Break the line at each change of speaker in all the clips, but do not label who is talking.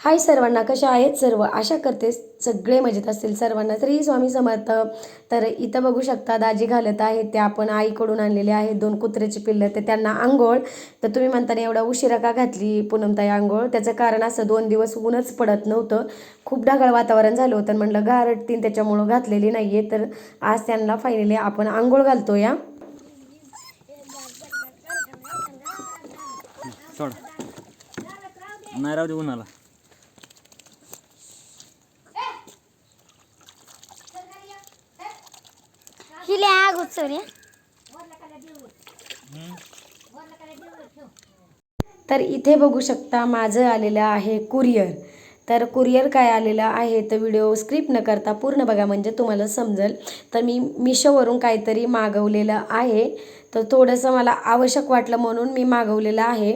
हाय सर्वांना कशा आहेत सर्व? आशा करते सगळे मजेत असतील सर्वांना. तरी स्वामी समर्थ. तर इथं बघू शकता दाजी घालत आहेत ते आपण आईकडून आणलेले आहेत दोन कुत्र्याची पिल्लं. तर त्यांना आंघोळ. तर तुम्ही म्हणताना एवढा उशिरा का घातली पूनमताई आंघोळ? त्याचं कारण असं दोन दिवस ऊनच पडत नव्हतं. खूप ढगाळ वातावरण झालं होतं. म्हटलं गारटतीन त्याच्यामुळं घातलेली नाही आहे तर आज त्यांना फायनली आपण आंघोळ घालतो या
नाही राहू दे उन्हाला.
होत आग
तर इथे बघू शकता माझं आलेलं आहे कुरिअर. तर कुरिअर काय आलेलं आहे तर व्हिडिओ स्क्रिप्ट न करता पूर्ण बघा म्हणजे तुम्हाला समजेल. तर मी मिशोवरून काहीतरी मागवलेलं आहे. तर थोडंसं मला आवश्यक वाटलं म्हणून मी मागवलेलं आहे.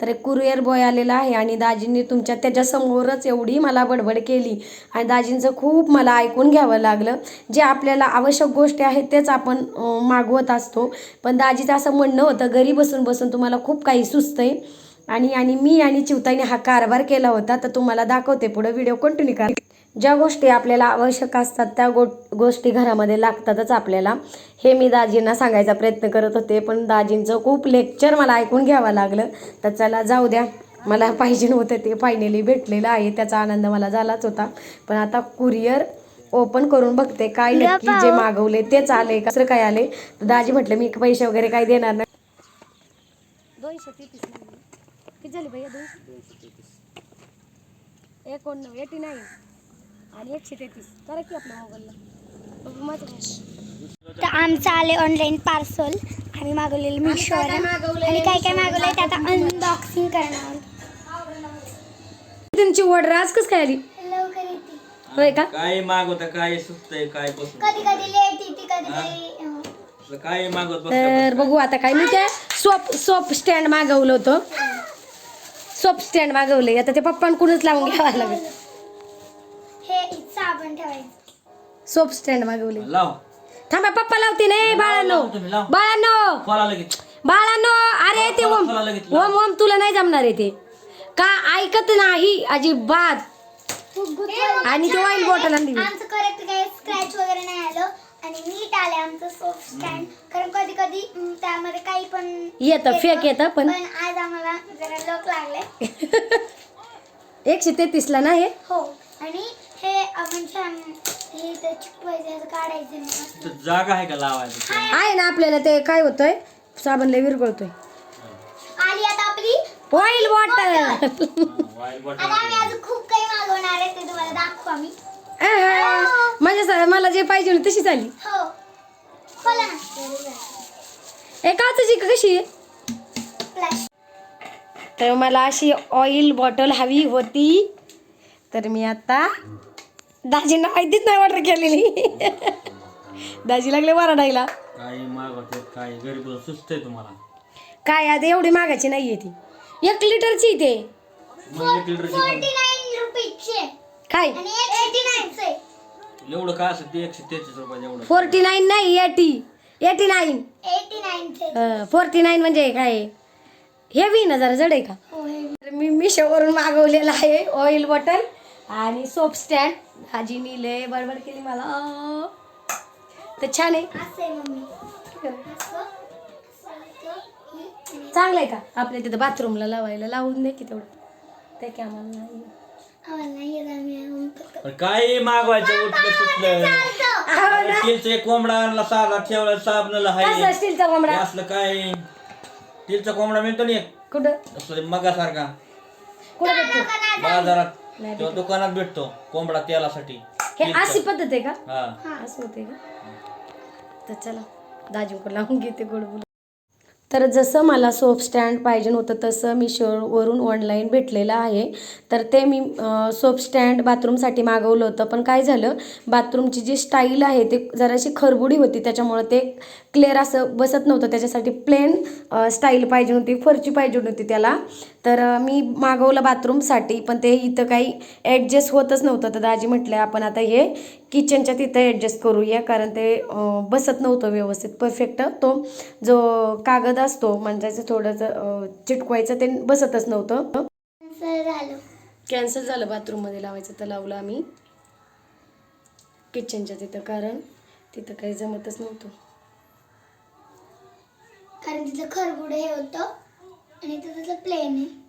तर एक कुरिअर बॉय आलेला आहे आणि दाजींनी तुमच्या त्याच्यासमोरच एवढी मला बडबड केली आणि दाजींचं खूप मला ऐकून घ्यावं लागलं. जे आपल्याला आवश्यक गोष्टी आहेत तेच आपण मागवत असतो. पण दाजीचं असं म्हणणं होतं घरी बसून बसून तुम्हाला खूप काही सुचतंय. आणि आणि मी आणि चिवताईने हा कारभार केला होता. तर तुम्हाला दाखवते पुढं. व्हिडिओ कंटिन्यू करा. ज्या गोष्टी आपल्याला आवश्यक असतात त्या गो गोष्टी घरामध्ये लागतातच आपल्याला. हे मी दाजींना सांगायचा प्रयत्न करत होते पण दाजींचं खूप लेक्चर मला ऐकून घ्यावं लागलं. तर चला जाऊ द्या. मला पाहिजे नव्हतं ते फायनली भेटलेलं आहे त्याचा आनंद मला झालाच होता. पण आता कुरिअर ओपन करून बघते काय नक्की जे मागवले तेच आले कसं काय आले? तर दाजी म्हटलं मी पैसे वगैरे काही देणार नाही. दोनशे तेहतीस किती झाले भैया दोनशे दोनशे तेहतीस? एकोणनव्वद एटी नाईन. आणि एकशे तेहतीस. करा की आपल्या मोबाईलला.
तर आमचं आले ऑनलाईन पार्सल आम्ही मागवलेलं मिशोवर आणि काय काय मागवलंय ते आता अनबॉक्सिंग करणार
तुमची ऑर्डर आज कसं काय आली?
लवकर येते.
होय का?
काय मागवता काय सुचतंय काय बसून
कधी कधी लेट येते कधी कधी
असं काय मागवत
तर बघू आता काय मी ते सोप सोप स्टँड मागवलं होतं. सोप स्टँड मागवले आता ते पप्पांकडूनच लावून घ्यावं लागेल.
हे
सोप स्टँड मागवले.
लाव.
थांबा पप्पा लावते नाही बाळांनो.
तुम्ही लाव.
बाळांनो.
लगेच.
बाळांनो अरे ते ओम
लगेच
ओम ओम तुला नाही जमणार आहे ते. का ऐकत नाही अजिबात. आणि ते ऑइल बॉटल आणली मी.
आमचं करेक्ट काही स्क्रॅच वगैरे नाही आलं. आणि नीट आले आमचं सोप स्टँड कारण कधी कधी अं, त्यामध्ये काही पण
येतं फेक येतं पण
पण आज आम्हाला जरा लक लागले
एकशे तेहतीस ला नाही
हो. आणि हे आपण छान हे तर चिकटवायचं ह्याचं काढायचं नाही.
तिथं जागा आहे का लावायचं?
आहे ना आपल्याला ते काय होतंय? साबणला विरगळतोय.
आली आता आपली?
ऑइल बॉटल
वाईल बॉटल
आता आम्ही अजून खूप काही मागवणार आहे ते तुम्हाला दाखवू आम्ही.
म्हणजे स- मला जे पाहिजे होतं तशीच आली.
हो. खोला ना.
ए काचची का कशी? आहे
फ्लॅश
तर मला अशी ऑइल बॉटल हवी होती. तर मी आता दाजींना माहितीच नाही ऑर्डर केलेली. दाजी लागले वरडायला.
काय मागवते काय घरी बसून सुचतंय तुम्हाला.
काय आता एवढी मागायची नाहीये ती. एक लिटरची ते.
मग एक लिटरची
नाईन रुपीजचे
काय?
आणि
एवढं काय असं ते एकशे तेहतीस रुपयाचं एवढं?
फोर्टी नाईन नाही eighty. Eighty nine. Forty nine म्हणजे काय? हेवी ना जरा जड आहे का?
हो हे
तर मी मिशोवरून मागवलेला आहे ऑइल बॉटल आणि सोप स्टँड. भाजी निले बडबड केली मला. तर छान आहे. चांगलं आहे का? आपल्या तिथं बाथरूमला लावायला लावून दे की तेवढं. ते की आम्हाला नाही.
नाही
काय मागवायचं उठलं सुटलं. स्टीलचा एक कोंबडा आणला साधा ठेवला साबणाला हाय.
स्टीलचा कोंबडा?
असलं काय? स्टीलचा कोंबडा मिळतो ना एक?
कुठं?
असं मगासारखा.
कुठं
बाजारात.
नाही
किंवा दुकानात भेटतो कोंबडा तेलासाठी.
हे अशी पद्धत आहे का?
हा.
असं होते का? तर चला दाजींकडे लावून घेते गोड बोल तर जसं मला सोप स्टँड पाहिजे होतं तसं मी शोवरून ऑनलाईन भेटलेलं आहे. तर ते मी सोप स्टँड बाथरूमसाठी मागवलं होतं. पण काय झालं बाथरूमची जी स्टाईल आहे ते जराशी खरबुडी होती. त्याच्यामुळं ते क्लिअर असं बसत नव्हतं. त्याच्यासाठी प्लेन स्टाईल पाहिजे होती फरची पाहिजे होती त्याला. तर मी मागवलं बाथरूमसाठी पण ते इथं काही ॲडजस्ट होतच नव्हतं. तर दाजी म्हटलं आपण आता हे किचनच्या तिथं ॲडजस्ट करूया कारण ते बसत नव्हतं व्यवस्थित. परफेक्ट तो जो कागद असतो म्हणजे थोडंसं चिटकवायचं ते बसतच नव्हतं. कॅन्सल झालं. बाथरूममध्ये लावायचं तर लावलं आम्ही. किचनच्या तिथं कारण तिथं काही जमतच नव्हतं.
कारण तिथं खरबुड हे होतं आणि त्याचं प्लेन आहे.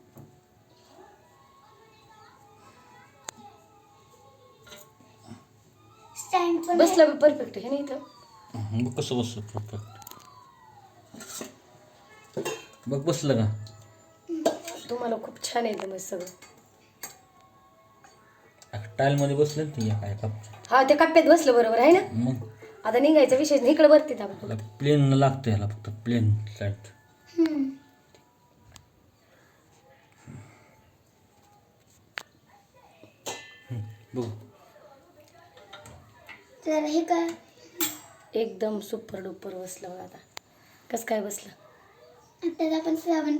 बसलं परफेक्ट आहे ना इथं.
बघ कसं बसलं परफेक्ट बघ बसलं का?
तुम्हाला खूप छान येतं मग सगळं.
टाईलमध्ये बसलं ना ते काय का
हा त्या कप्प्यात बसलं बरोबर आहे ना?
मग?
आता निघायचा विषय नाही इकडे वरती दाबा
त्याला प्लेन लागतं याला फक्त प्लेन
हम्म.
बघू.
तर हे काय?
एकदम सुपर डुपर बसलं बघा आता. कसं काय बसलं?
त्यात आपण साबण